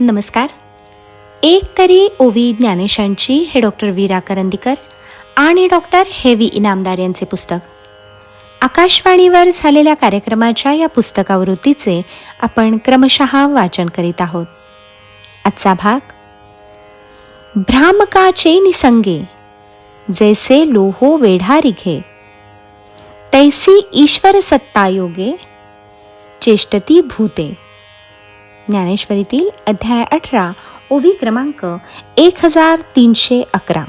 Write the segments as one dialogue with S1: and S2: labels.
S1: नमस्कार. एक तरी ओवी ज्ञानेशांची हे डॉक्टर वीरा करंदीकर आणि डॉक्टर हेवी इनामदार यांचे पुस्तक. आकाशवाणीवर झालेल्या कार्यक्रमाच्या या पुस्तकावृत्तीचे आपण क्रमशः वाचन करीत आहोत. आजचा भाग भ्रामकाचे निसंगे जैसे लोहो वेढा रिघे तैसी ईश्वर सत्ता योगे चेष्टती भूते. ज्ञानेश्वरीतील अध्याय अठरा ओवी क्रमांक एक हजार तीनशे अकरा.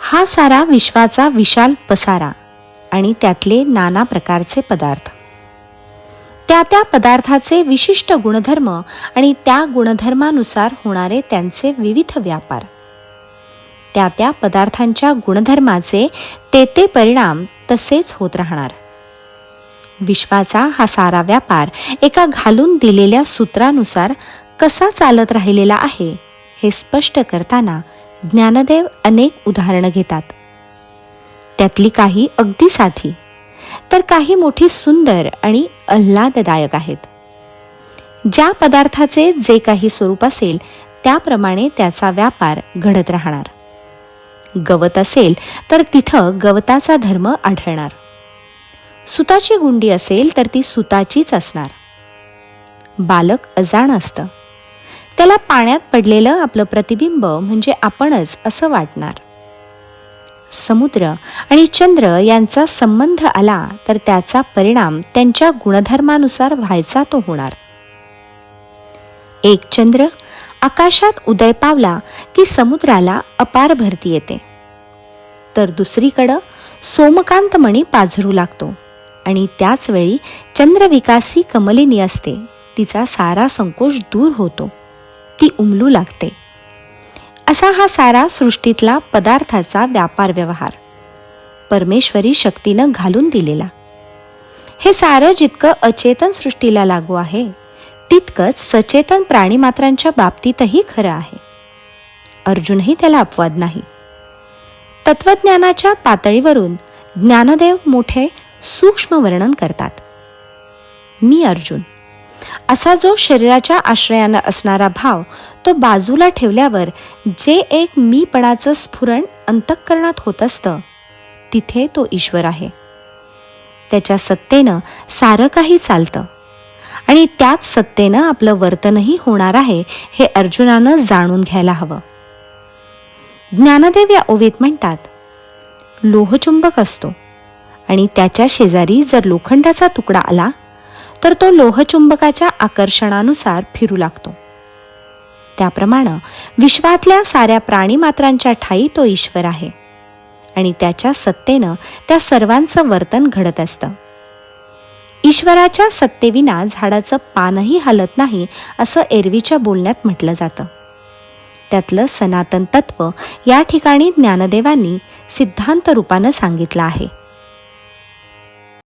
S1: हा सारा विश्वाचा विशाल पसारा आणि त्यातले नाना प्रकारचे पदार्थ. त्या त्या पदार्थाचे विशिष्ट गुणधर्म आणि त्या गुणधर्मानुसार होणारे त्यांचे विविध व्यापार. त्या त्या पदार्थांच्या गुणधर्माचे ते ते परिणाम तसेच होत राहणार. विश्वाचा हा सारा व्यापार एका घालून दिलेल्या सूत्रानुसार कसा चालत राहिलेला आहे हे स्पष्ट करताना ज्ञानदेव अनेक उदाहरणं घेतात. त्यातली काही अगदी साधी तर काही मोठी सुंदर आणि आल्हाददायक आहेत. ज्या पदार्थाचे जे काही स्वरूप असेल त्याप्रमाणे त्याचा व्यापार घडत राहणार. गवत असेल तर तिथं गवताचा धर्म आढळणार. सुताची गुंडी असेल तर ती सुताचीच असणार. बालक अजाण असतं. त्याला पाण्यात पडलेलं आपलं प्रतिबिंब म्हणजे आपणच असं वाटणार. समुद्र आणि चंद्र यांचा संबंध आला तर त्याचा परिणाम त्यांच्या गुणधर्मानुसार व्हायचा तो होणार. एक चंद्र आकाशात उदय पावला की समुद्राला अपार भरती येते. तर दुसरीकडं सोमकांतमणी पाझरू लागतो. आणि त्याचवेळी चंद्रविकासी कमलिनी असते. तिचा सारा संकोच दूर होतो. ती उमलू लागते. असा हा सारा सृष्टीतला पदार्थाचा व्यापार व्यवहार. परमेश्वरी शक्तीनं घालून दिलेला. हे सारं जितकं अचेतन सृष्टीला लागू आहे तितकंच सचेतन प्राणीमात्रांच्या बाबतीतही खरं आहे. अर्जुनही त्याला अपवाद नाही. तत्वज्ञानाच्या पातळीवरून ज्ञानदेव मोठे सूक्ष्म वर्णन करतात. मी अर्जुन. असा जो शरीराच्या आश्रयानं असणारा भाव तो बाजूला ठेवल्यावर जे एक मीपणाचं स्फुरण अंतःकरणात होत असतं तिथे तो ईश्वर आहे. त्याच्या सत्तेनं सारं काही चालतं आणि त्याच सत्तेनं आपलं वर्तनही होणार आहे हे अर्जुनानं जाणून घ्यायला हवं. ज्ञानदेव या ओवीत म्हणतात लोहचुंबक असतो. आणि त्याच्या शेजारी जर लोखंडाचा तुकडा आला तर तो लोहचुंबकाच्या आकर्षणानुसार फिरू लागतो. त्याप्रमाणे विश्वातल्या साऱ्या प्राणीमात्रांच्या ठाई तो ईश्वर आहे आणि त्याच्या सत्तेनं त्या सर्वांचं वर्तन घडत असतं. ईश्वराच्या सत्तेविना झाडाचं पानही हलत नाही असं एरवीच्या बोलण्यात म्हटलं जातं. त्यातलं सनातन तत्व या ठिकाणी ज्ञानदेवांनी सिद्धांत रूपानं सांगितलं आहे.